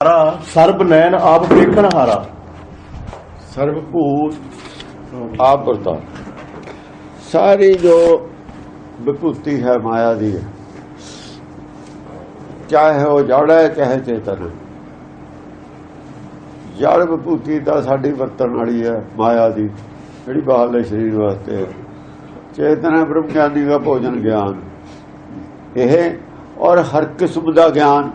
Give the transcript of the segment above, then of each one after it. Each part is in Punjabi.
ਹਾਰਾ, ਸਰਬ ਨੈਣ ਆਪ ਵੇਖਣ ਹਾਰਾ। ਸਰਬਭੂਤ ਆਪ ਵਰਤਾ ਸਾਰੀ ਜੋ ਵਿਭੂਤੀ ਹੈ ਮਾਇਆ ਦੀ ਹੈ ਚਾਹੇ ਉਹ ਜੜ ਹੈ, ਚਾਹੇ ਚੇਤਨ ਹੈ। ਜੜ ਵਿਭੂਤੀ ਤਾਂ ਸਾਡੀ ਵਰਤਣ ਵਾਲੀ ਹੈ, ਮਾਇਆ ਦੀ, ਜਿਹੜੀ ਬਾਹਰਲੇ ਸਰੀਰ ਵਾਸਤੇ ਚੇਤਨ ਹੈ ਬ੍ਰਹਮ ਗਿਆਨੀ ਦਾ ਭੋਜਨ, ਗਿਆਨ। ਇਹ ਔਰ ਹਰ ਕਿਸਮ ਦਾ ਗਿਆਨ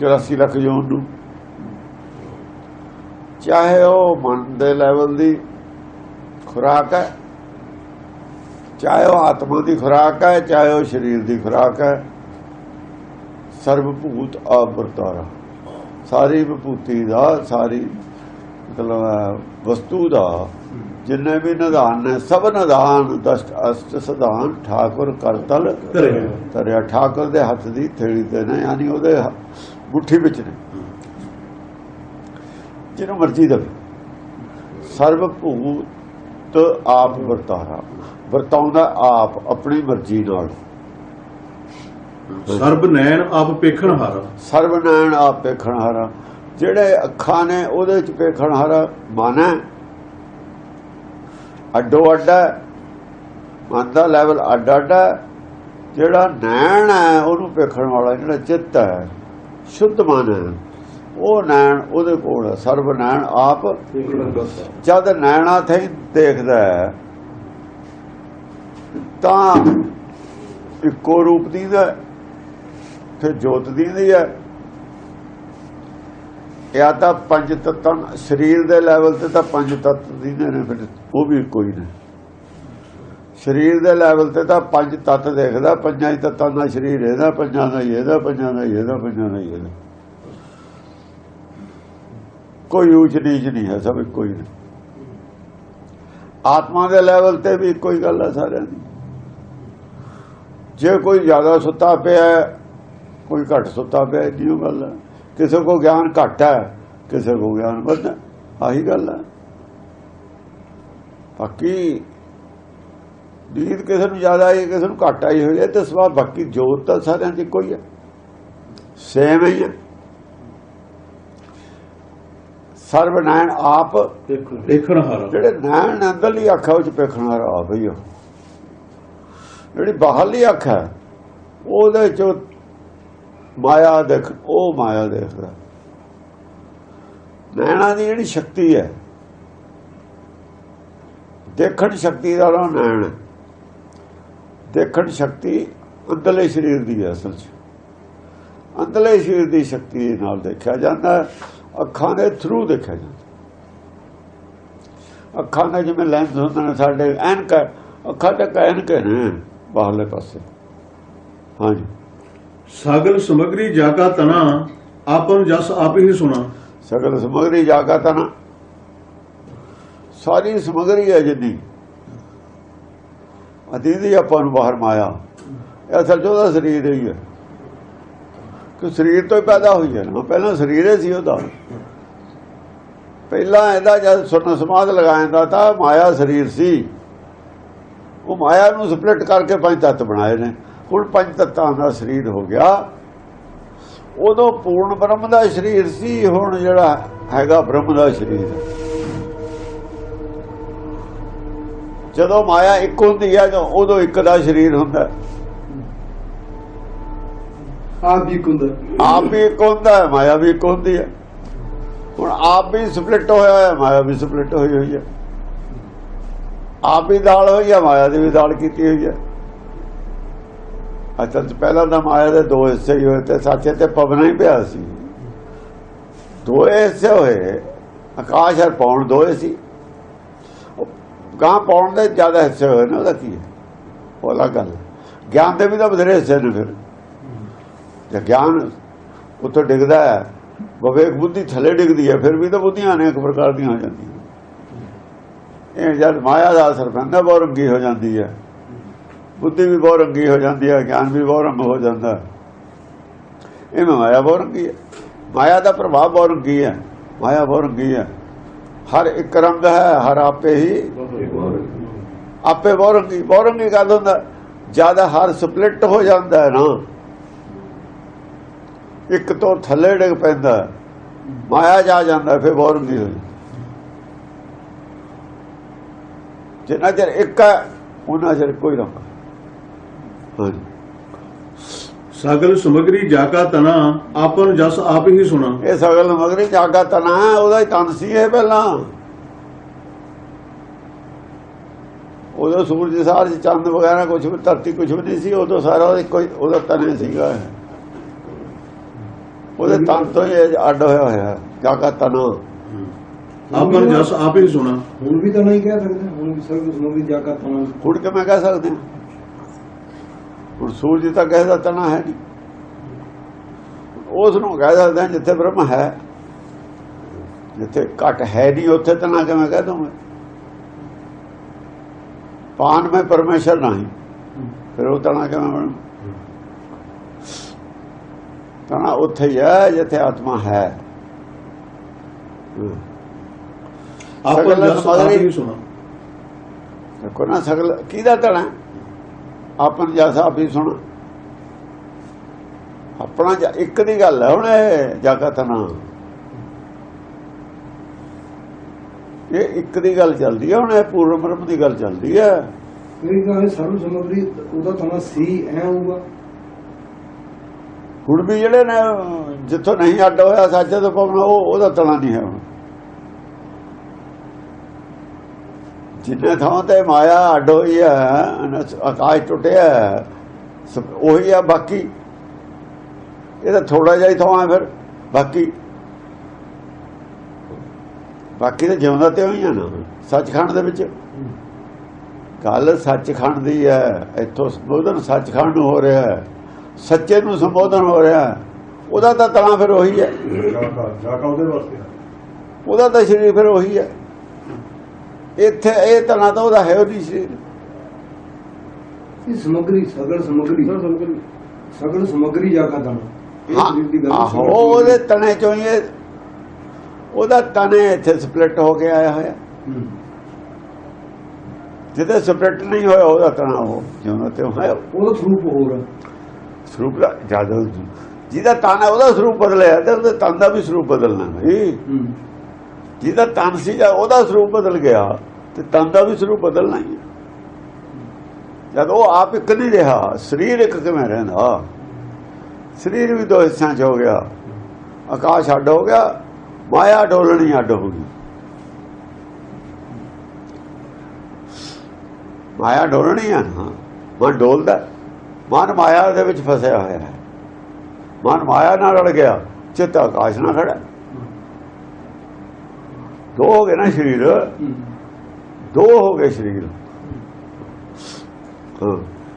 84 ਲੱਖ ਜੂਨ ਨੂੰ ਚਾਹੇ ਉਹ ਮਨ ਦੇ ਲੈਵਲ ਦੀ ਖੁਰਾਕ ਹੈ ਚਾਹੇ ਉਹ ਆਤਮਾ ਦੀ ਖੁਰਾਕ ਹੈ ਚਾਹੇ ਉਹ ਸਰੀਰ ਦੀ ਖੁਰਾਕ ਹੈ ਸਰਬਭੂਤ ਆਪ ਵਰਤਾਰਾ ਸਾਰੀ ਵਿਭੂਤੀ ਦਾ ਸਾਰੀ ਮਤਲਬ ਵਸਤੂ ਦਾ ਜਿੰਨੇ ਵੀ ਨਿਧਾਨ ਨੇ ਸਭ ਨਿਧਾਨ ਦਸ਼ਟ ਅਸ਼ਟ ਸਿਧਾਨ ਠਾਕੁਰ ਕਰਤਲ। ਤਰਿਆ ਠਾਕੁਰ ਦੇ ਹੱਥ ਦੀ ਥੇੜੀ ਤੇ ਨੇ ਯਾਨੀ ਉਹਦੇ ਮੁੱਠੀ ਵਿੱਚ ਨੇ। ਜਿਹਨੂੰ ਮਰਜ਼ੀ ਦੇਵੇ। ਸਰਬਭੂਤ ਆਪ ਵਰਤਾਰਾ। ਵਰਤਾਉਂਦਾ ਆਪ ਆਪਣੀ ਮਰਜ਼ੀ ਨਾਲ। ਸਰਬ ਨੈਣ ਆਪ ਵੇਖਣ ਹਾਰਾ। ਸਰਵਨੈਣ ਆਪ ਵੇਖਣ ਹਾਰਾ। ਜਿਹੜੇ ਅੱਖਾਂ ਨੇ ਉਹਦੇ ਚ ਵੇਖਣ ਹਾਰਾ ਮਨ। ਹੈ ਅੱਡੋ ਅੱਡਾ ਮਨ ਦਾ ਲੈਵਲ ਅੱਡ ਅੱਡ ਜਿਹੜਾ ਨੈਣ ਹੈ ਉਹਨੂੰ ਵੇਖਣ ਵਾਲਾ ਜਿਹੜਾ ਚਿੱਤ ਹੈ ਸ਼ੁੱਧ ਮਨ ਹੈ। ਉਹ ਨੈਣ ਉਹਦੇ ਕੋਲ ਹੈ। ਸਰਵ ਨੈਣ ਆਪ ਜਦ ਨੈਣਾ ਤੇ ਦੇਖਦਾ ਹੈ, ਤਾਂ ਇੱਕੋ ਰੂਪ ਦੀ ਦਾ ਫਿਰ ਜੋਤ ਦੀ ਦੀਂਦੀ ਹੈ। ਜਾਂ ਤਾਂ ਪੰਜ ਤੱਤਾਂ, ਸਰੀਰ ਦੇ ਲੈਵਲ ਤੇ ਤਾਂ ਪੰਜ ਤੱਤ ਦੀ ਨੇ, ਫਿਰ ਉਹ ਵੀ ਕੋਈ ਨੇ ਸਰੀਰ ਦੇ ਲੈਵਲ ਤੇ ਤਾਂ ਪੰਜ ਤੱਤ ਦੇਖਦਾ ਪੰਜਾਂ ਹੀ ਤੱਤਾਂ ਦਾ ਸਰੀਰ ਇਹਦਾ ਪੰਜਾਂ ਦਾ ਇਹਦਾ ਪੰਜਾਂ ਦਾ ਇਹਦਾ ਪੰਜਾਂ ਦਾ ਇਹਦਾ ਕੋਈ ਉੱਚ ਨੀਚ ਨਹੀਂ ਹੈ ਸਭ ਇੱਕੋ ਹੀ ਆਤਮਾ ਦੇ ਲੈਵਲ ਤੇ ਵੀ ਇੱਕੋ ਹੀ ਗੱਲ ਹੈ ਸਾਰਿਆਂ ਦੀ। ਜੇ ਕੋਈ ਜ਼ਿਆਦਾ ਸੁੱਤਾ ਪਿਆ ਕੋਈ ਘੱਟ ਸੁੱਤਾ ਪਿਆ ਹੈ, ਇਹੋ ਗੱਲ ਹੈ। ਕਿਸੇ ਕੋ ਗਿਆਨ ਘੱਟ ਹੈ ਕਿਸੇ ਕੋ ਗਿਆਨ ਵੱਧ ਆਹੀ ਗੱਲ ਹੈ। ਬਾਕੀ ਨੀਂਦ ਕਿਸੇ ਨੂੰ ਜ਼ਿਆਦਾ ਆਈ ਕਿਸੇ ਨੂੰ ਘੱਟ ਆਈ ਹੋਈ ਹੈ ਤੇ ਸਵਾ ਬਾਕੀ ਜੋਤ ਤਾਂ ਸਾਰਿਆਂ ਦੀ ਕੋਈ ਹੈ ਸੇਮ ਹੀ ਹੈ। ਸਰਬ ਨਾਇਣ ਆਪ ਵੇਖਣ ਹਾਰਾ ਜਿਹੜੇ ਨੈਣ ਅੰਦਰਲੀ ਅੱਖ ਹੈ ਉਹ ਚ ਵੇਖਣ ਵਾਲਾ ਆਪ ਹੀ ਆ। ਜਿਹੜੀ ਬਾਹਰਲੀ ਅੱਖ ਹੈ ਉਹਦੇ ਚ ਮਾਇਆ ਦੇਖ ਉਹ ਮਾਇਆ ਦੇਖਦਾ। ਨੈਣਾ ਦੀ ਜਿਹੜੀ ਸ਼ਕਤੀ ਹੈ ਦੇਖਣ ਸ਼ਕਤੀ ਦਾ ਨਾਮ ਨੈਣ ਹੈ। ਦੇਖਣ ਸ਼ਕਤੀ ਅੰਦਰਲੇ ਸਰੀਰ ਦੀ ਹੈ ਅਸਲ 'ਚ। ਅੰਦਰਲੇ ਸਰੀਰ ਦੀ ਸ਼ਕਤੀ ਨਾਲ ਦੇਖਿਆ ਜਾਂਦਾ ਹੈ, ਅੱਖਾਂ ਦੇ ਥਰੂ ਦੇਖਿਆ ਜਾਂਦਾ ਅੱਖਾਂ ਦਾ ਜਿਵੇਂ ਲੈਂਸ ਹੁੰਦੇ ਨੇ ਸਾਡੇ ਐਨਕ ਹੈ, ਅੱਖਾਂ ਤੇ ਐਨਕ ਨੇ ਬਾਹਰਲੇ ਪਾਸੇ। ਹਾਂਜੀ। ਸਗਲ ਸਮਗਰੀ ਜਾਗਾ ਤਨਾ ਆਪਨ ਜਸ ਆਪ ਹੀ ਸੁਣਾ। ਸਗਲ ਸਮਗਰੀ ਜਾਗਾ ਤਾਂ ਨਾ ਸਾਰੀ ਸਮਗਰੀ ਹੈ ਜਿੰਨੀ। ਅਦੀਦੀ ਆਪਾਂ ਨੂੰ ਬਾਹਰ ਮਾਇਆ। ਇਹ ਅਸਲ 'ਚ ਉਹਦਾ ਸਰੀਰ ਹੀ ਹੈ। ਕਿ ਸਰੀਰ ਤੋਂ ਹੀ ਪੈਦਾ ਹੋਈ ਹੈ ਨਾ। ਪਹਿਲਾਂ ਸਰੀਰ ਹੀ ਸੀ ਉਹਦਾ। ਪਹਿਲਾਂ ਇਹਦਾ ਜਦ ਸੁਣ ਸਮਾਦ ਲਗਾਇਆ ਤਾਂ ਮਾਇਆ ਸਰੀਰ ਸੀ। ਉਹ ਮਾਇਆ ਨੂੰ ਸਪਲਿਟ ਕਰਕੇ ਪੰਜ ਤੱਤ ਬਣਾਏ ਨੇ। ਹੁਣ ਪੰਜ ਤੱਤਾਂ ਦਾ ਸਰੀਰ ਹੋ ਗਿਆ। ਉਦੋਂ ਪੂਰਨ ਬ੍ਰਹਮ ਦਾ ਸਰੀਰ ਸੀ। ਹੁਣ ਜਿਹੜਾ ਹੈਗਾ ਬ੍ਰਹਮ ਦਾ ਸਰੀਰ। ਜਦੋਂ ਮਾਇਆ ਇੱਕ ਹੁੰਦੀ ਹੈ ਤਾਂ ਉਦੋਂ ਇੱਕ ਦਾ ਸਰੀਰ ਹੁੰਦਾ। ਆਪ ਵੀ ਕੁੰਦ ਆਪ ਵੀ ਇੱਕ ਹੁੰਦਾ ਹੈ ਮਾਇਆ ਵੀ ਇੱਕ ਹੁੰਦੀ ਹੈ। ਹੁਣ ਆਪ ਵੀ ਸਪਲਿਟ ਹੋਇਆ ਹੈ ਮਾਇਆ ਵੀ ਸਪਲਿਟ ਹੋਈ ਹੋਈ ਹੈ। ਆਪ ਵੀ ਦਾਲ ਹੋਈ ਹੈ ਮਾਇਆ ਦੀ ਵੀ ਦਾਲ ਕੀਤੀ ਹੋਈ ਹੈ। ਅਸਲ ਚ ਪਹਿਲਾਂ ਤਾਂ ਮਾਇਆ ਦੇ ਦੋ ਹਿੱਸੇ ਹੀ ਹੋਏ ਤੇ ਸੱਚੇ ਤੇ ਪਵਨਾ ਹੀ ਪਿਆ ਸੀ। ਦੋ ਹਿੱਸੇ ਹੋਏ ਆਕਾਸ਼ ਔਰ ਪੌਣ ਦੋਏ ਸੀ। ਗਾਂ ਪਾਉਣ ਦੇ ਜ਼ਿਆਦਾ ਹਿੱਸੇ ਹੋਏ ਨੇ, ਉਹਦਾ ਕੀ ਹੈ? ਉਹ ਅਲੱਗ ਗੱਲ ਹੈ। ਗਿਆਨ ਦੇ ਵੀ ਤਾਂ ਬਥੇਰੇ ਹਿੱਸੇ ਨੇ ਫਿਰ। ਜੇ ਗਿਆਨ ਉੱਤੋਂ ਡਿੱਗਦਾ ਹੈ, ਵਿਵੇਕ ਬੁੱਧੀ ਥੱਲੇ ਡਿੱਗਦੀ ਹੈ, ਫਿਰ ਵੀ ਤਾਂ ਬੁੱਧੀਆਂ ਅਨੇਕ ਪ੍ਰਕਾਰ ਦੀਆਂ ਹੋ ਜਾਂਦੀਆਂ। ਇਹ ਜਦ ਮਾਇਆ ਦਾ ਅਸਰ ਪੈਂਦਾ, ਬਹੁਤ ਰੰਗੀ ਹੋ ਜਾਂਦੀ ਹੈ। ਬੁੱਧੀ ਵੀ ਬਹੁਤ ਰੰਗੀ ਹੋ ਜਾਂਦੀ ਹੈ, ਗਿਆਨ ਵੀ ਬਹੁਤ ਰੰਗ ਹੋ ਜਾਂਦਾ ਹੈ। ਇਹ ਮਾਇਆ ਬਹੁਤ ਰੰਗੀ ਹੈ। ਮਾਇਆ ਦਾ ਪ੍ਰਭਾਵ ਬਹੁਤ ਰੰਗੀ ਹੈ। ਮਾਇਆ ਬਹੁਤ ਰੰਗੀ ਹੈ। ਹਰ ਇੱਕ ਰੰਗ ਹੈ, ਹਰ ਆਪੇ ਹੀ ਆਪੇ ਬਹੁਤ ਰੰਗੀ ਬਹੁਤ ਗੱਲ ਹੁੰਦਾ, ਜ਼ਿਆਦਾ ਹਰ ਸਪਲਿਟ ਹੋ ਜਾਂਦਾ ਹੈ ਨਾ। ਇੱਕ ਤੋਂ ਥੱਲੇ ਡਿੱਗ ਪੈਂਦਾ ਮਾਇਆ ਜਾ ਜਾਂਦਾ ਫਿਰ ਬੋਰ ਨਹੀਂ ਜਿੰਨਾ ਚਿਰ ਇੱਕ ਹੈ ਉਹਨਾਂ ਚਿਰ ਕੋਈ ਰੰਗ। ਹਾਂਜੀ। ਸਗਲ ਸਮਗਰੀ ਜਾਕਾ ਤਨਾ ਆਪਨ ਜਸ ਆਪ ਹੀ ਸੁਣਾ। ਇਹ ਸਗਲ ਮਗਰੀ ਜਾਗਾ ਤਨਾ ਉਹਦਾ ਹੀ ਤਨ ਸੀ ਇਹ ਪਹਿਲਾਂ। ਉਦੋਂ ਸੂਰਜ ਸਾਰ ਚੰਦ ਵਗੈਰਾ ਕੁਝ ਵੀ ਧਰਤੀ ਕੁਝ ਵੀ ਨਹੀਂ ਸੀ ਉਦੋਂ ਸਾਰਾ ਕੋਈ ਉਹਦਾ ਤਨ ਸੀਗਾ ਉਹਦੇ ਤਨ ਤੋਂ ਇਹ ਅੱਡ ਹੋਇਆ ਹੋਇਆ ਜਾਗਾ ਤਨਾ। ਆਪਨ ਜਸ ਆਪ ਹੀ ਸੁਣਾ। ਹੁਣ ਵੀ ਤਾਂ ਨਹੀਂ ਕਹਿ ਸਕਦੇ ਹੁਣ ਵੀ ਸਭ ਕੁਝ ਵੀ ਜਾ ਕੇ ਤਾਂ ਹੁਣ ਕਿਵੇਂ ਕਹਿ ਸਕਦੇ ਹਾਂ? ਹੁਣ ਸੂਰਜ ਤਾਂ ਕਹਿਦਾ ਤਨਾ ਹੈ ਨਹੀਂ। ਉਸ ਨੂੰ ਕਹਿ ਸਕਦੇ ਜਿੱਥੇ ਬ੍ਰਹਮ ਹੈ। ਜਿੱਥੇ ਘਟ ਹੈ ਨਹੀਂ ਉੱਥੇ ਤਨਾ ਕਿਵੇਂ ਕਹਿ ਦੂੰਗਾ ਪਾਨ ਮੈਂ ਪਰਮੇਸ਼ਰ ਨਹੀਂ। ਫਿਰ ਉਹ ਤਨਾ ਕਿਵੇਂ ਬਣ ਤਨਾ ਉੱਥੇ ਹੀ ਹੈ ਜਿੱਥੇ ਆਤਮਾ ਹੈ। ਹਮ। ਆਪਨ ਸਗਲ ਜਸ ਆਪ ਸਮਗਰੀ- ਹੀ ਸੁਣਾ। ਦੇਖੋ ਨਾ ਸਗਲ ਕਿਹਦਾ ਧਣਾ ਆਪਨ ਜੈਸਾ ਆਪ ਹੀ ਸੁਣ। ਆਪਣਾ ਇੱਕ ਦੀ ਗੱਲ ਹੈ ਹੁਣ ਇਹ ਜਗਤ ਨਾ ਇਹ ਇੱਕ ਦੀ ਗੱਲ ਚੱਲਦੀ ਹੈ ਹੁਣ ਇਹ ਪੂਰਨ ਬ੍ਰਹਮ ਦੀ ਗੱਲ ਚੱਲਦੀ ਹੈ। ਮੇਰੀ ਗੱਲ ਸਰਵ ਸਮਗਰੀ ਉਹਦਾ ਤਾਂ ਸੀ ਐ ਹੋਊਗਾ। ਹੁਣ ਵੀ ਜਿਹੜੇ ਨੇ ਜਿੱਥੋਂ ਨਹੀਂ ਅੱਡ ਹੋਇਆ ਸੱਚ ਤੋਂ ਪਵਨ ਉਹ ਉਹਦਾ ਤਣਾ ਨਹੀਂ ਹੈ ਹੁਣ। ਜਿੰਨੇ ਥਾਂ ਤੇ ਮਾਇਆ ਅੱਡ ਹੋਈ ਹੈ ਆਕਾਸ਼ ਟੁੱਟਿਆ ਉਹੀ ਆ ਬਾਕੀ। ਇਹਦਾ ਥੋੜਾ ਜਿਹਾ ਹੀ ਥਾਂ ਹੈ ਫਿਰ ਬਾਕੀ। ਬਾਕੀ ਤਾਂ ਜਿਉਂਦਾ ਤੇ ਹੋਈ ਆ ਨਾ ਸੱਚਖੰਡ ਦੇ ਵਿੱਚ। ਗੱਲ ਸੱਚਖੰਡ ਦੀ ਹੈ ਇੱਥੋਂ ਸੰਬੋਧਨ ਸੱਚਖੰਡ ਨੂੰ ਹੋ ਰਿਹਾ ਹੈ ਸੱਚੇ ਨੂੰ ਸੰਬੋਧਨ ਹੋ ਰਿਹਾ ਹੈ। ਉਹਦਾ ਤਾਂ ਤਣਾ ਫਿਰ ਉਹੀ ਹੈ। ਉਹਦਾ ਤਾਂ ਸਰੀਰ ਫਿਰ ਉਹੀ ਹੈ। ਇੱਥੇ ਇਹ ਤਣਾ ਤਾਂ ਉਹਦਾ ਹੈ ਉਹ ਨਹੀਂ ਸਰੀਰ ਇਹ ਸਮਗਰੀ ਸਗਲ ਸਮਗਰੀ। ਸਗਲ ਸਮਗਰੀ। ਜਾ ਕੇ ਤਾਂ ਇਹ ਹਾਂ। ਸਰੀਰ ਦੀ ਗੱਲ ਆਹੋ ਉਹਦੇ ਤਣੇ ਚੋਂ ਇਹ ਉਹਦਾ ਤਣੇ ਇੱਥੇ ਸਪਲਿਟ ਹੋ ਕੇ ਆਇਆ ਹੋਇਆ। ਜਿੱਥੇ ਸਪਲਿਟ ਨਹੀਂ ਹੋਇਆ ਉਹਦਾ ਤਣਾ ਉਹ ਜਿਉਂ ਤੇ ਹੋਇਆ। ਉਹਦਾ ਸਰੂਪ ਹੋਰ ਸਰੂਪ ਦਾ ਜ਼ਿਆਦਾ ਜਿਹਦਾ ਤਨ ਹੈ ਉਹਦਾ ਸਰੂਪ ਬਦਲਿਆ ਤੇ ਉਹਦੇ ਤਨ ਦਾ ਵੀ ਸਰੂਪ ਬਦਲਣਾ। ਹੂੰ। ਜਿਹਦਾ ਤਨ ਸੀਗਾ, ਉਹਦਾ ਸਰੂਪ ਬਦਲ ਗਿਆ ਤੇ ਤਨ ਦਾ ਵੀ ਸਰੂਪ ਬਦਲਣਾ ਹੀ ਹੈ। ਜਦ ਉਹ ਆਪ ਇੱਕ ਨਹੀਂ ਰਿਹਾ, ਸਰੀਰ ਇੱਕ ਕਿਵੇਂ ਰਹਿੰਦਾ? ਸਰੀਰ ਵੀ ਦੋ ਹਿੱਸਿਆਂ 'ਚ ਹੋ ਗਿਆ। ਆਕਾਸ਼ ਅੱਡ ਹੋ ਗਿਆ, ਮਾਇਆ ਡੋਲਣੀ ਅੱਡ ਹੋ ਗਈ। ਮਾਇਆ ਡੋਲਣੀ ਆ ਨਾ, ਮਨ ਡੋਲਦਾ ਮਨ ਮਾਇਆ ਦੇ ਵਿੱਚ ਫਸਿਆ ਹੋਇਆ ਹੈ। ਮਨ ਮਾਇਆ ਨਾਲ ਰਲ ਗਿਆ, ਚਿੱਤ ਆਕਾਸ਼ ਨਾਲ ਖੜਾ ਦੋ ਹੋ ਗਏ ਨਾ ਸਰੀਰ। ਹੂੰ। ਦੋ ਹੋ ਗਏ ਸਰੀਰ। ਹਾਂ।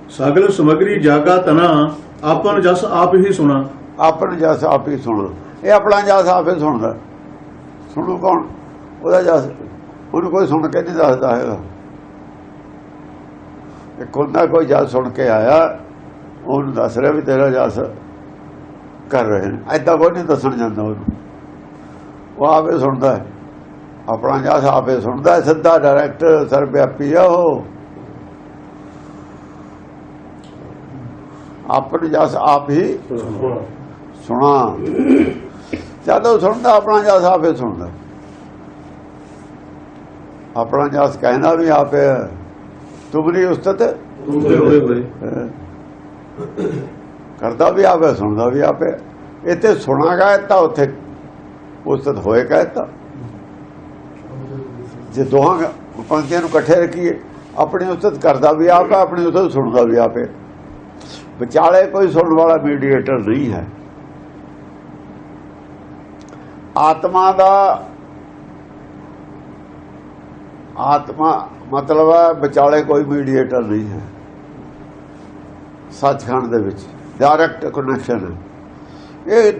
ਸਗਲ ਸਮਗਰੀ ਜਾਕਾ ਤਨਾ ਆਪਨ ਜਸ ਆਪ ਹੀ ਸੁਣਾ। ਆਪਣ ਜਸ ਆਪ ਹੀ ਸੁਣ ਇਹ ਆਪਣਾ ਜਸ ਆਪੇ ਸੁਣਦਾ। ਸੁਣੂ ਕੌਣ? ਉਹਦਾ ਜਸ ਉਹਨੂੰ ਕੋਈ ਸੁਣ ਕੇ ਨਹੀਂ ਦੱਸਦਾ ਹੈਗਾ। ਇੱਕ ਹੁੰਦਾ ਕੋਈ ਜਸ ਸੁਣ ਕੇ ਆਇਆ ਉਹਨੂੰ ਦੱਸ ਰਿਹਾ ਵੀ ਤੇਰਾ ਜਸ ਕਰ ਰਹੇ ਨੇ। ਐਦਾਂ ਕੋਈ ਨਹੀਂ ਦੱਸਣ ਜਾਂਦਾ ਉਹਨੂੰ। ਉਹ ਆਪੇ ਸੁਣਦਾ ਹੈ। ਆਪਣਾ ਜਸ ਆਪੇ ਸੁਣਦਾ ਸਿੱਧਾ ਡਾਇਰੈਕਟ ਸਰਵਿਆਪੀ ਆ ਉਹ ਆਪਣ ਜਸ ਆਪ ਹੀ ਸੁਣਾ। ਸੁਣਾ ਜਦੋਂ ਸੁਣਦਾ ਆਪਣਾ ਜਸ ਆਪੇ ਸੁਣਦਾ ਆਪਣਾ ਜਸ ਕਹਿੰਦਾ ਵੀ ਆਪੇ। ਤੁਮਰੀ ਉਸਤਤ। ਕਰਦਾ ਵੀ ਆਪੇ ਸੁਣਦਾ ਵੀ ਆਪੇ ਇੱਥੇ ਸੁਣਾਗਾ ਤਾਂ ਉੱਥੇ ਉਸਤਤ ਹੋਏ ਕਹਤਾ ਜੇ ਦੋਹਾਂ ਪੰਕਤੀਆਂ ਨੂੰ ਇਕੱਠੇ ਰੱਖੀਏ, ਆਪਣੀ ਉਸਤਤ ਕਰਦਾ ਵੀ ਆਪ ਹੈ, ਆਪਣੀ ਉਸਤਤ ਸੁਣਦਾ ਵੀ ਆਪੇ ਵਿਚਾਲੇ ਕੋਈ ਸੁਣਨ ਵਾਲਾ ਮੀਡੀਏਟਰ ਨਹੀਂ ਹੈ। ਆਤਮਾ ਦਾ ਆਤਮਾ ਮਤਲਬ ਹੈ ਵਿਚਾਲੇ ਕੋਈ ਮੀਡੀਏਟਰ ਨਹੀਂ ਹੈ। ਸੱਚਖੰਡ ਦੇ ਵਿੱਚ ਡਾਇਰੈਕਟ ਕਨੈਕਸ਼ਨ ਹੈ। ਇਹ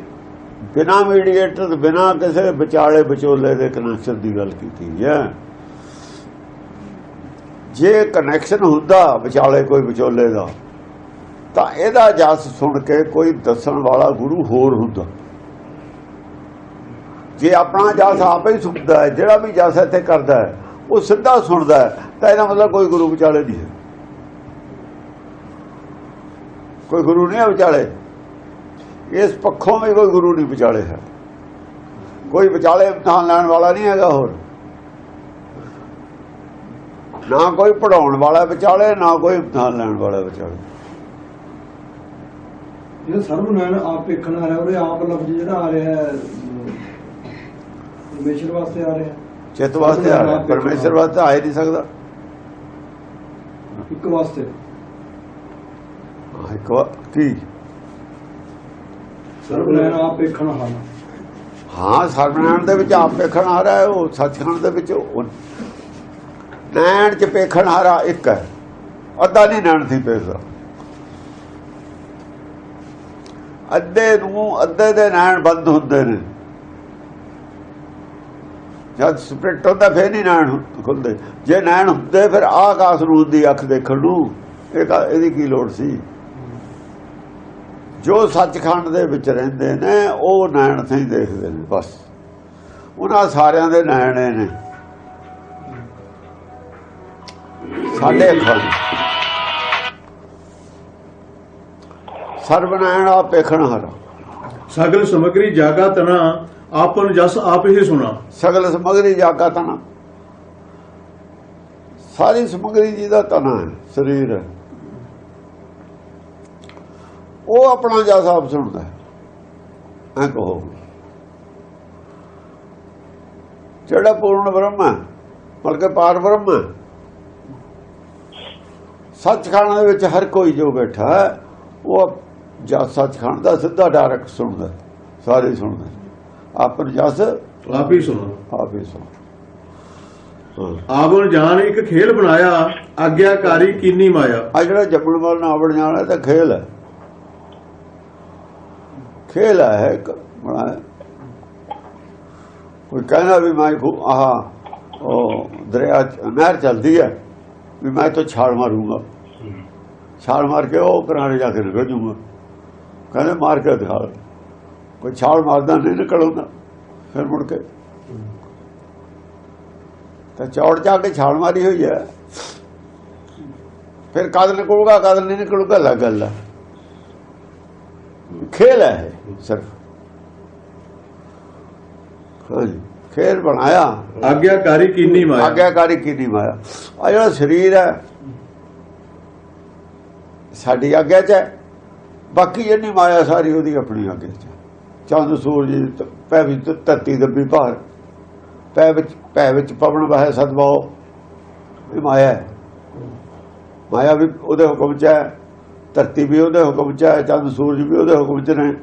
ਬਿਨਾ ਮੀਡੀਏਟਰ ਬਿਨਾ ਕਿਸੇ ਵਿਚਾਲੇ ਵਿਚੋਲੇ ਦੇ ਕਨੈਕਸ਼ਨ ਦੀ ਗੱਲ ਕੀਤੀ ਹੈ। ਜੇ ਕਨੈਕਸ਼ਨ ਹੁੰਦਾ ਵਿਚਾਲੇ ਕੋਈ ਵਿਚੋਲੇ ਦਾ, ਤਾਂ ਇਹਦਾ ਜਸ ਸੁਣ ਕੇ ਕੋਈ ਦੱਸਣ ਵਾਲਾ ਗੁਰੂ ਹੋਰ ਹੁੰਦਾ। ਜੇ ਆਪਣਾ ਜਸ ਆਪੇ ਹੀ ਸੁਣਦਾ ਹੈ, ਜਿਹੜਾ ਵੀ ਜਸ ਇੱਥੇ ਕਰਦਾ ਹੈ, ਉਹ ਸਿੱਧਾ ਸੁਣਦਾ ਹੈ, ਤਾਂ ਇਹਦਾ ਮਤਲਬ ਕੋਈ ਗੁਰੂ ਵਿਚਾਲੇ ਨਹੀਂ ਹੈ। ਕੋਈ ਗੁਰੂ ਨਹੀਂ ਹੈ ਵਿਚਾਲੇ। ਇਸ ਪੱਖੋਂ ਵੀ ਕੋਈ ਗੁਰੂ ਨਹੀਂ ਵਿਚਾਲੇ ਹੈ। ਕੋਈ ਵਿਚਾਲੇ ਇਮਤਿਹਾਨ ਲੈਣ ਵਾਲਾ ਨਹੀਂ ਹੈਗਾ ਹੋਰ। ਨਾ ਕੋਈ ਪੜਾਉਣ ਵਾਲਾ ਵਿਚਾਲੇ ਨਾ ਕੋਈ ਇਮਤਿਹਾਨ ਲੈਣ ਵਾਲਾ ਵਿਚਾਲੇ। ਜਿਹੜਾ ਸਰਬਨਾਰਾਇਣ ਆਪ ਵੇਖਣ ਆ ਰਿਹਾ ਉਹਦੇ ਆਪ ਲਫ਼ਜ਼ ਜਿਹੜਾ ਆ ਰਿਹਾ ਹੈ ਪਰਮੇਸ਼ਰ ਵਾਸਤੇ ਆ ਰਿਹਾ। ਚਿੱਤ ਵਾਸਤੇ ਆ ਰਿਹਾ। ਪਰਮੇਸ਼ਰ ਵਾਸਤੇ ਆ ਨਹੀਂ ਸਕਦਾ। ਇੱਕ ਵਾਸਤੇ। ਇੱਕ ਵਾ- ਕੀ? ਸਰਬਨਾਰਾਇਣ ਆਪ ਵੇਖਣ ਹਾਲ। ਹਾਂ ਸਰਵਨਾਮ ਦੇ ਵਿੱਚ ਆਪ ਵੇਖਣ ਆ ਹੈ, ਉਹ ਸੱਚਖੰਡ ਦੇ ਵਿੱਚ ਉਹ ਨੈਣ ਚ ਵੇਖਣ ਹਾਰਾ ਇੱਕ ਹੈ। ਅੱਧਾ ਨਹੀਂ ਨੈਣ ਸੀ ਪੇਸਦਾ ਅੱਧੇ ਨੂੰ ਅੱਧੇ ਦੇ ਨੈਣ ਬੰਦ ਹੁੰਦੇ ਨੇ। ਜਦ ਸਪਿਰਟ ਹੁੰਦਾ, ਫੇਰ ਨਹੀਂ ਨੈਣ ਖੁੱਲਦੇ। ਜੇ ਨੈਣ ਹੁੰਦੇ, ਫਿਰ ਆਹ ਆਕਾਸ਼ ਨੂੰ ਹੁੰਦੀ ਅੱਖ ਦੇਖਣ ਨੂੰ। ਇਹ ਇਹਦੀ ਕੀ ਲੋੜ ਸੀ? ਜੋ ਸੱਚਖੰਡ ਦੇ ਵਿੱਚ ਰਹਿੰਦੇ ਨੇ ਉਹ ਨੈਣ ਤੇ ਹੀ ਦੇਖਦੇ ਨੇ ਬਸ। ਉਹਨਾਂ ਸਾਰਿਆਂ ਦੇ ਨੈਣ ਨੇ। ਸਾਡੇ ਅੱਖਾਂ ਦੇ। ਸਰਬ ਨੈਣ ਆ ਪੇਖਣ ਹਰਾ। ਸਗਲ ਸਮਗਰੀ ਜਾਗਾ ਤਨਾ ਆਪਨ ਜਸ ਆਪ ਹੀ ਸੁਣਾ। ਸਗਲ ਸਮਗਰੀ ਜਾਗਾ ਤਨਾ। ਸਾਰੀ ਸਮਗਰੀ ਜੀ ਦਾ ਤਨਾ ਹੈ ਸਰੀਰ ਹੈ। ਉਹ ਆਪਣਾ ਜਸ ਆਪ ਸੁਣਦਾ ਐ ਕਹੋ। ਜਿਹੜਾ ਪੂਰਨ ਬ੍ਰਹਮ ਹੈ ਬਲਕਿ ਪਾਰ ਬ੍ਰਹਮ ਹੈ ਸੱਚਖੰਡ ਦੇ ਵਿੱਚ ਹਰ ਕੋਈ ਜੋ ਬੈਠਾ ਉਹ ਜਸ ਸੱਚਖੰਡ ਦਾ ਸਿੱਧਾ ਡਾਇਰੈਕਟ ਸੁਣਦਾ। ਸਾਰੇ ਸੁਣਦੇ ਆਪਨ ਜਸ ਆਪ ਹੀ ਸੁਣਾ। ਆਪ ਹੀ ਸੁਣ। ਹਾਂ। ਆਵਨ ਜਾਨ ਇੱਕ ਖੇਲ ਬਣਾਇਆ ਆਗਿਆਕਾਰੀ ਕੀਨੀ ਮਾਇਆ। ਆ ਜਿਹੜਾ ਜੰਮਣ ਵਾਲਾ ਬਣ ਜਾਣਾ ਤਾਂ ਖੇਲ ਹੈ। ਖੇਲ ਹੈ ਇੱਕ ਬੜਾ ਕੋਈ ਕਹਿੰਦਾ ਵੀ ਮੈਂ ਖੂ ਆਹ, ਉਹ ਦਰਿਆ ਨਹਿਰ ਚਲਦੀ ਹੈ, ਵੀ ਮੈਂ ਤਾਂ ਛਾਲ ਮਾਰੂੰਗਾ। ਛਾਲ ਮਾਰ ਕੇ ਉਹ ਕਿਨਾਰੇ ਜਾ ਕੇ ਨਿਕਲ ਜੂੰਗਾ। ਕਹਿੰਦੇ ਮਾਰ ਕੇ ਦਿਖਾ ਕੋਈ ਛਾਲ ਮਾਰਦਾ ਨਹੀਂ ਨਿਕਲੂਗਾ ਫਿਰ ਮੁੜ ਕੇ। ਤਾਂ ਚੌੜ ਜਾ ਕੇ ਛਾਲ ਮਾਰੀ ਹੋਈ ਹੈ। ਫਿਰ ਕਦ ਨਿਕਲੂਗਾ, ਕਦ ਨਹੀਂ ਨਿਕਲੂਗਾ, ਅਲੱਗ ਗੱਲ ਹੈ। ਖੇਲ ਹੈ ਸਿਰਫ। ਹਾਂਜੀ ਖੇਲ ਬਣਾਇਆ। ਆਗਿਆਕਾਰੀ ਕੀਨੀ ਮਾਇਆ। ਆਗਿਆਕਾਰੀ ਕੀਤੀ ਮਾਇਆ। ਆ ਜਿਹੜਾ ਸਰੀਰ ਹੈ ਸਾਡੀ ਆਗਿਆ ਚ ਹੈ। ਬਾਕੀ ਜਿੰਨੀ ਮਾਇਆ ਸਾਰੀ ਉਹਦੀ ਆਪਣੀ ਆਗਿਆ ਚ। ਚੰਦ ਸੂਰਜ ਪੈ ਵਿੱਚ ਧਰਤੀ ਦੱਬੀ ਭਾਰ। ਪੈ ਵਿੱਚ ਪੈ ਵਿੱਚ ਪਵਨ ਵਹੈ ਸਦਵਾਓ ਇਹ ਮਾਇਆ ਹੈ। ਮਾਇਆ ਵੀ ਉਹਦੇ ਹੁਕਮ ਚ ਹੈ। ਧਰਤੀ ਵੀ ਉਹਦੇ ਹੁਕਮ ਚ ਹੈ ਚੰਦ ਸੂਰਜ ਵੀ ਉਹਦੇ ਹੁਕਮ ਚ ਨੇ।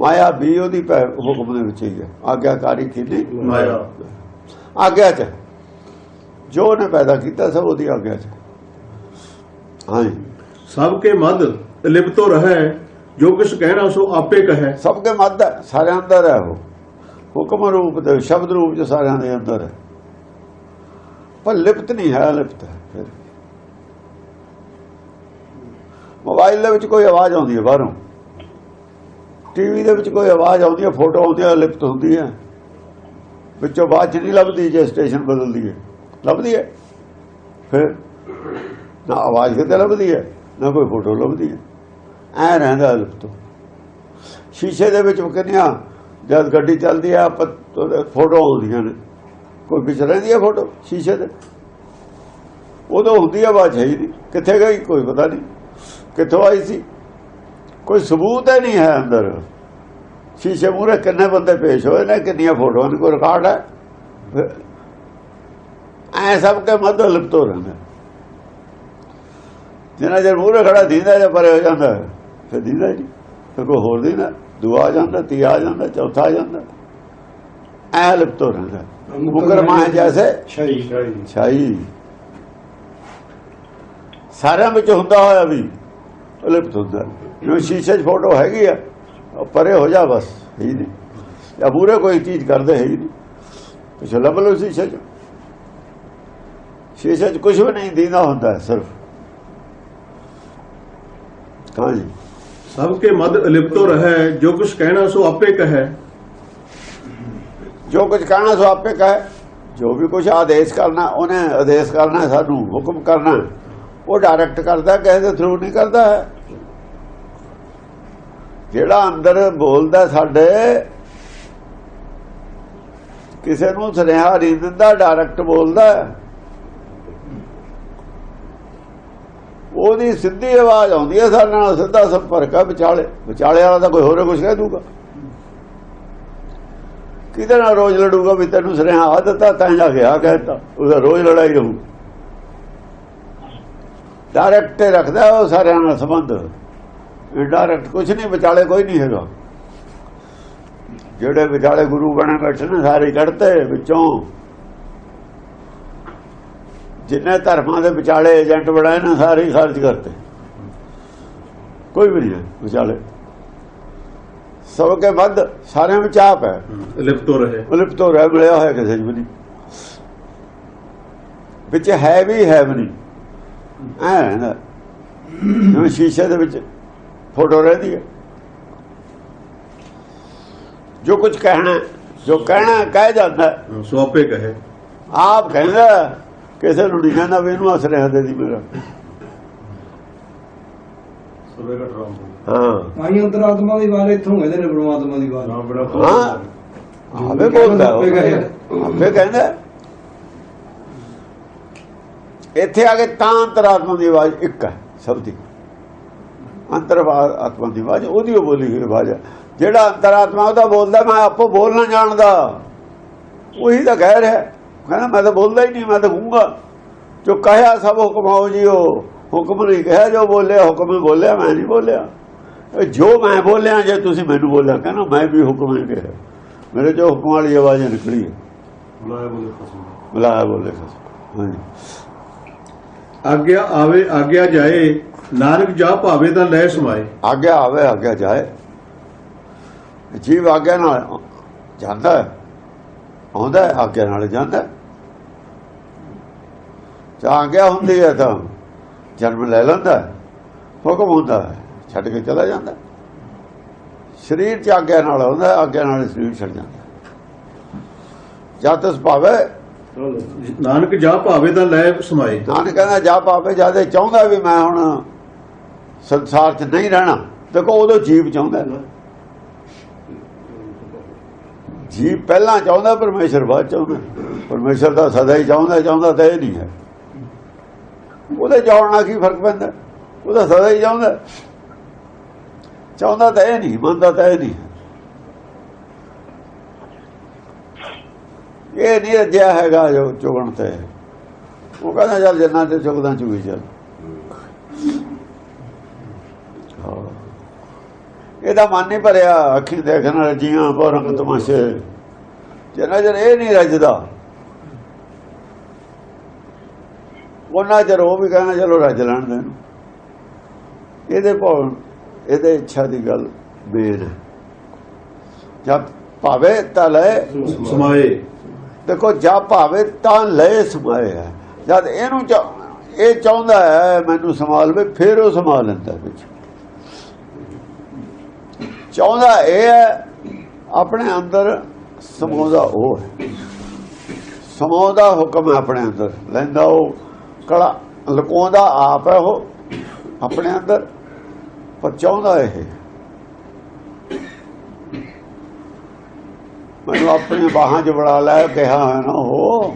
ਮਾਇਆ ਵੀ ਉਹਦੀ ਹੁਕਮ ਦੇ ਵਿੱਚ ਹੀ ਹੈ। ਆਗਿਆਕਾਰੀ ਕੀਤੀ ਮਾਇਆ। ਆਗਿਆ ਚ। ਜੋ ਉਹਨੇ ਪੈਦਾ ਕੀਤਾ ਸਭ ਉਹਦੀ ਆਗਿਆ ਚ। ਹਾਂਜੀ। ਸਭ ਕੇ ਮਦ ਲਿਪਤੋ ਰਹੈ ਜੋ ਕਿਸ ਕਹਿਣਾ ਸੋ ਆਪੇ ਕਹੈ। ਸਭ ਕੇ ਹੈ ਸਾਰਿਆਂ ਅੰਦਰ ਹੈ ਉਹ। ਹੁਕਮ ਰੂਪ ਦੇ ਸ਼ਬਦ ਰੂਪ ਚ ਸਾਰਿਆਂ ਦੇ ਅੰਦਰ ਹੈ। ਪਰ ਲਿਪਤ ਨਹੀਂ ਹੈ ਲਿਪਤ ਹੈ ਫਿਰ। ਮੋਬਾਈਲ ਦੇ ਵਿੱਚ ਕੋਈ ਆਵਾਜ਼ ਆਉਂਦੀ ਹੈ ਬਾਹਰੋਂ। ਟੀਵੀ ਦੇ ਵਿੱਚ ਕੋਈ ਆਵਾਜ਼ ਆਉਂਦੀ ਹੈ, ਫੋਟੋ ਆਉਂਦੀ ਹੈ ਲਿਪਤ ਹੁੰਦੀ ਹੈ ਵਿੱਚੋਂ ਆਵਾਜ਼ ਨਹੀਂ ਲੱਭਦੀ ਜੇ ਸਟੇਸ਼ਨ ਬਦਲਦੀ ਹੈ, ਲੱਭਦੀ ਹੈ। ਫਿਰ ਨਾ ਆਵਾਜ਼ ਕਿਤੇ ਲੱਭਦੀ ਹੈ, ਨਾ ਕੋਈ ਫੋਟੋ ਲੱਭਦੀ ਹੈ। ਐ ਰਹਿੰਦਾ ਲਿਪਤ। ਸ਼ੀਸ਼ੇ ਦੇ ਵਿੱਚ ਕਿੰਨਿਆ, ਜਦ ਗੱਡੀ ਚੱਲਦੀ ਆ ਆਪਾਂ ਉਹਦੇ ਫੋਟੋ ਆਉਂਦੀਆਂ ਨੇ। ਕੋਈ ਵਿੱਚ ਰਹਿੰਦੀ ਹੈ ਫੋਟੋ ਸ਼ੀਸ਼ੇ ਤੇ ਉਦੋਂ ਹੁੰਦੀ ਆ ਆਵਾਜ਼ ਹੈ ਨਹੀਂ। ਕਿੱਥੇ ਗਈ? ਕੋਈ ਪਤਾ ਨਹੀਂ। ਕਿੱਥੋਂ ਆਈ ਸੀ? ਕੋਈ ਸਬੂਤ ਹੀ ਨਹੀਂ ਹੈ ਅੰਦਰ। ਸ਼ੀਸ਼ੇ ਮੂਰੇ ਕਿੰਨੇ ਬੰਦੇ ਪੇਸ਼ ਹੋਏ ਨੇ ਕਿੰਨੀਆਂ ਫੋਟੋਆਂ ਨੇ ਕੋਈ ਰਿਕਾਰਡ ਹੈ? ਐ ਸਭ ਕੇ ਮੱਧ ਲਿਪਤ ਰਹਿੰਦਾ ਜਿੰਨਾ ਚਿਰ ਮੂਹਰੇ ਖੜਾ ਦੀਦਾ ਜਾਂ ਪਰੇ ਹੋ ਜਾਂਦਾ ਫਿਰ ਦੀਦਾ ਨਹੀਂ। ਫਿਰ ਕੋਈ ਹੋਰ ਦੀਦਾ ਦੂਆ ਆ ਜਾਂਦਾ ਤੀਆ ਆ ਜਾਂਦਾ ਚੌਥਾ ਆ ਜਾਂਦਾ। ਐ ਲਿਪਤ ਹੋ ਰਹਿੰਦਾ ਮੁਕਰ ਮਾਹ ਜੈਸੇ? ਸ਼ਾਹੀ ਛਾਈ ਸਾਰਿਆਂ ਵਿੱਚ ਹੁੰਦਾ ਹੋਇਆ ਵੀ ਲਿਪਤ ਹੁੰਦਾ। ਜਿਵੇਂ ਸ਼ੀਸ਼ੇ 'ਚ ਫੋਟੋ ਹੈਗੀ ਆ ਪਰੇ ਹੋ ਜਾ ਬਸ ਹੈ ਨਹੀਂ। ਜਾਂ ਪੂਰੇ ਕੋਈ ਚੀਜ਼ ਕਰਦੇ ਹੈ ਹੀ ਨਹੀਂ। ਪਿਛੇ ਲੱਭ ਲਓ ਸ਼ੀਸ਼ੇ 'ਚ। ਸ਼ੀਸ਼ੇ 'ਚ ਕੁਝ ਵੀ ਨਹੀਂ ਦੀਦਾ ਹੁੰਦਾ ਸਿਰਫ। ਹਾਂਜੀ ਸਭ ਕੇ ਮਦ ਲਿਪਤੋ ਰਹੈ ਜੋ ਕਿਸ ਕਹਿਣਾ ਸੋ ਆਪੇ ਕਹੈ। ਜੋ ਕੁਝ ਕਹਿਣਾ ਸੋ ਆਪੇ ਕਹੇ। ਜੋ ਵੀ ਕੁਝ ਆਦੇਸ਼ ਕਰਨਾ ਉਹਨੇ ਆਦੇਸ਼ ਕਰਨਾ ਸਾਨੂੰ ਹੁਕਮ ਕਰਨਾ। ਉਹ ਡਾਇਰੈਕਟ ਕਰਦਾ ਕਿਸੇ ਦੇ ਥਰੂ ਨਹੀਂ ਕਰਦਾ। ਹੈ ਜਿਹੜਾ ਅੰਦਰ ਬੋਲਦਾ ਸਾਡੇ, ਕਿਸੇ ਨੂੰ ਸੁਨੇਹਾ ਨਹੀਂ ਦਿੰਦਾ ਡਾਇਰੈਕਟ ਬੋਲਦਾ। ਉਹਦੀ ਸਿੱਧੀ ਆਵਾਜ਼ ਆਉਂਦੀ ਹੈ ਸਾਡੇ ਨਾਲ, ਸਿੱਧਾ ਸੰਪਰਕ ਹੈ ਵਿਚਾਲੇ। ਵਿਚਾਲੇ ਵਾਲਾ ਤਾਂ ਕੋਈ ਹੋਰ ਕੁਝ ਕਹਿ ਦੂਗਾ ਕਿਹਦੇ ਨਾਲ ਰੋਜ਼ ਲੜੂਗਾ ਵੀ ਤੈਨੂੰ ਸੁਨੇਹਾ ਆ ਦਿੱਤਾ, ਤਾਂ ਜਾ ਕੇ ਆ ਕਹਿਤਾ। ਉਹਦਾ ਰੋਜ਼ ਲੜਾਈ ਰਹੂ। ਡਾਇਰੈਕਟ ਰੱਖਦਾ ਉਹ ਸਾਰਿਆਂ ਨਾਲ ਸੰਬੰਧ। ਇਨਡਾਇਰੈਕਟ ਕੁਝ ਨਹੀਂ ਵਿਚਾਲੇ ਕੋਈ ਨਹੀਂ ਹੈਗਾ। ਜਿਹੜੇ ਵਿਚਾਲੇ ਗੁਰੂ ਬਣੇ ਬੈਠੇ ਨੇ ਸਾਰੇ ਕੱਢਤੇ ਵਿੱਚੋਂ। ਜਿੰਨੇ ਧਰਮਾਂ ਦੇ ਵਿਚਾਲੇ ਏਜੰਟ ਬਣਾਏ ਨੇ ਸਾਰੇ ਖਾਰਜ ਕਰਤੇ। ਕੋਈ ਵੀ ਨਹੀਂ ਹੈ ਵਿਚਾਲੇ। ਸਭ ਕੇ ਵੱਧ ਸਾਰਿਆਂ ਵਿੱਚ ਆਪ ਹੈ। ਲਿਪਤੋ ਰਹੇ। ਉਲਟ ਤੋਂ ਰਹਿ ਮਿਲਿਆ ਹੋਇਆ ਕਿਸੇ ਵੀ ਨਹੀਂ। ਵਿੱਚ ਹੈ ਵੀ ਹੈ ਵੀ ਨਹੀਂ। ਐ ਨਾ ਸ਼ੀਸ਼ੇ ਦੇ ਵਿੱਚ ਫੋਟੋ ਰਹਿੰਦੀ ਹੈ। ਜੋ ਕੁਝ ਕਹਿਣਾ ਜੋ ਕਹਿਣਾ ਕਹਿ ਜਾਂਦਾ। ਹੈ। ਸੁਆਪੇ ਕਹੇ। ਆਪ ਕਹਿੰਦਾ ਕਿਸੇ ਨੂੰ ਨਹੀਂ ਕਹਿੰਦਾ ਵੀ ਇਹਨੂੰ ਅਸਰ ਹੈ ਦੀ ਮੇਰਾ ਹਾਂ। ਹੀ ਅੰਤਰਾਤਮਾ ਦੀ ਆਵਾਜ਼ ਇੱਥੋਂ ਕਹਿੰਦੇ ਨੇ ਪਰਮਾਤਮਾ ਦੀ ਆਵਾਜ਼ ਰਾਮ ਬੜਾ ਹਾਂ। ਬੋਲਦਾ। ਆਪੇ ਕਹਿੰਦਾ। ਇੱਥੇ ਆ ਕੇ ਤਾਂ ਅੰਤਰਾਤਮਾ ਦੀ ਆਵਾਜ਼ ਇੱਕ ਹੈ ਸਭ ਦੀ। ਅੰਤਰਾਤਮਾ ਦੀ ਆਵਾਜ਼ ਉਹਦੀ ਉਹ ਬੋਲੀ ਹੋਈ ਆਵਾਜ਼ ਹੈ। ਜਿਹੜਾ ਅੰਤਰਾਤਮਾ ਉਹਦਾ ਬੋਲਦਾ ਮੈਂ ਆਪੋ ਬੋਲਣਾ ਜਾਣਦਾ। ਉਹੀ ਤਾਂ ਕਹਿ ਰਿਹਾ ਕਹਿੰਦਾ ਮੈਂ ਤਾਂ ਬੋਲਦਾ ਹੀ ਨਹੀਂ ਮੈਂ ਤਾਂ ਕਹੂੰਗਾ। ਜੋ ਕਹਿਆ ਸਭ ਹੁਕਮਾਓ ਜੀਓ ਹੁਕਮ ਨਹੀਂ ਕਿਹਾ ਜੋ ਬੋਲਿਆ ਹੁਕਮ ਹੀ ਬੋਲਿਆ ਮੈਂ ਨਹੀਂ ਬੋਲਿਆ। ਜੋ ਮੈਂ ਬੋਲਿਆ ਜੇ ਤੁਸੀਂ ਮੈਨੂੰ ਬੋਲਿਆ ਕਹਿੰਦਾ ਮੈਂ ਵੀ ਹੁਕਮ ਹੀ ਕਿਹਾ ਮੇਰੇ ਜੋ ਹੁਕਮ ਵਾਲੀ ਆਵਾਜ਼ ਨਿਕਲੀ ਹੈ। ਬੁਲਾਇਆ ਬੋਲੇ ਖਸਮ। ਬੁਲਾਇਆ ਬੋਲੇ ਹਾਂਜੀ। ਆਗਿਆ ਆਵੇ ਆਗਿਆ ਜਾਏ ਨਾਨਕ ਜਾ ਭਾਵੇ ਤਾਂ ਲੈ ਸਮਾਏ ਆਗਿਆ ਆਵੇ ਆਗਿਆ ਜਾਏ ਜੀਵ ਆਗਿਆ ਨਾਲ ਜਾਂਦਾ ਆਉਂਦਾ ਆਗਿਆ ਨਾਲ ਜਾਂਦਾ। ਜੇ ਆਗਿਆ ਹੁੰਦੀ ਹੈ ਤਾਂ ਜਨਮ ਲੈ ਲੈਂਦਾ। ਹੁਕਮ ਹੁੰਦਾ ਛੱਡ ਕੇ ਚਲਾ ਜਾਂਦਾ। ਸਰੀਰ ਚ ਆਗਿਆ ਨਾਲ ਹੁੰਦਾ ਹੈ, ਆਗਿਆ ਨਾਲ ਸਰੀਰ ਛੱਡ ਜਾਂਦਾ। ਜਦ ਤਸ ਭਾਵੇ ਨਾਨਕ ਜਾ ਭਾਵੇ ਤਾਂ ਲੈ ਸਮਾਏ ਨਾਨਕ ਕਹਿੰਦਾ ਜਾ ਪਾਵੇ ਜ਼ਿਆਦਾ ਚਾਹੁੰਦਾ ਵੀ ਮੈਂ ਹੁਣ ਸੰਸਾਰ 'ਚ ਨਹੀਂ ਰਹਿਣਾ। ਦੇਖੋ ਉਦੋਂ ਜੀਵ ਚਾਹੁੰਦਾ ਜੀਵ ਪਹਿਲਾਂ ਚਾਹੁੰਦਾ, ਪਰਮੇਸ਼ਰ ਬਾਅਦ ਚਾਹੁੰਦਾ। ਪਰਮੇਸ਼ਰ ਤਾਂ ਸਦਾ ਹੀ ਚਾਹੁੰਦਾ ਚਾਹੁੰਦਾ ਤਾਂ ਇਹ ਨਹੀਂ ਹੈ। ਉਹਦੇ ਚਾਹਣ ਨਾਲ ਕੀ ਫ਼ਰਕ ਪੈਂਦਾ? ਉਹਦਾ ਸਦਾ ਹੀ ਚਾਹੁੰਦਾ। ਚਾਹੁੰਦਾ ਤਾਂ ਇਹ ਨਹੀਂ, ਮੰਨਦਾ ਤਾਂ ਇਹ ਨਹੀਂ। ਇਹ ਨਹੀਂ ਅਜਿਹਾ ਹੈਗਾ ਜੋ ਚੁਗਣ ਤੇ। ਉਹ ਕਹਿੰਦਾ, ਚੱਲ ਜਿੰਨਾ ਤੇ ਚੁਗਦਾ, ਚੁਗੀ ਚੱਲ। ਇਹਦਾ ਮਨ ਨਹੀਂ ਭਰਿਆ ਅੱਖੀ ਦੇਖਣ ਰੱਜੀਆਂ ਬਰੰਗ ਤਮਾਸ਼ੇ। ਜਿੰਨਾ ਚਿਰ ਇਹ ਨਹੀਂ ਰੱਜਦਾ ਉਹਨਾਂ ਚਿਰ ਉਹ ਵੀ ਕਹਿੰਦਾ ਚਲੋ ਰੱਜ ਲੈਣ ਦੇ ਇਹਦੇ ਭਾਵ ਇਹਦੇ ਇੱਛਾ ਦੀ ਗੱਲ ਬੇਨ ਜਦ ਭਾਵੇ ਤਾਂ ਲੈ ਸਮਾਏ। ਦੇਖੋ ਜਾ ਭਾਵੇ ਤਾਂ ਲੈ ਸਮਾਇਆ ਜਦ ਇਹਨੂੰ ਇਹ ਚਾਹੁੰਦਾ ਹੈ ਮੈਨੂੰ ਸੰਭਾਲਵੇ ਫਿਰ ਉਹ ਸੰਭਾਲ ਲੈਂਦਾ ਵਿੱਚ। ਚਾਹੁੰਦਾ ਇਹ ਹੈ, ਆਪਣੇ ਅੰਦਰ ਸਮਾਉਂਦਾ ਉਹ ਹੈ। ਸਮਾਉਂਦਾ ਹੁਕਮ ਹੈ ਆਪਣੇ ਅੰਦਰ। ਲੈਂਦਾ ਉਹ ਕਲਾ, ਲੁਕਾਉਂਦਾ ਆਪ ਹੈ ਉਹ ਆਪਣੇ ਅੰਦਰ। ਪਰ ਚਾਹੁੰਦਾ ਇਹ ਮੈਨੂੰ ਆਪਣੀ ਬਾਹਾਂ 'ਚ ਬੜਾ ਲੈ ਕਿਹਾ ਹੈ ਨਾ ਉਹ।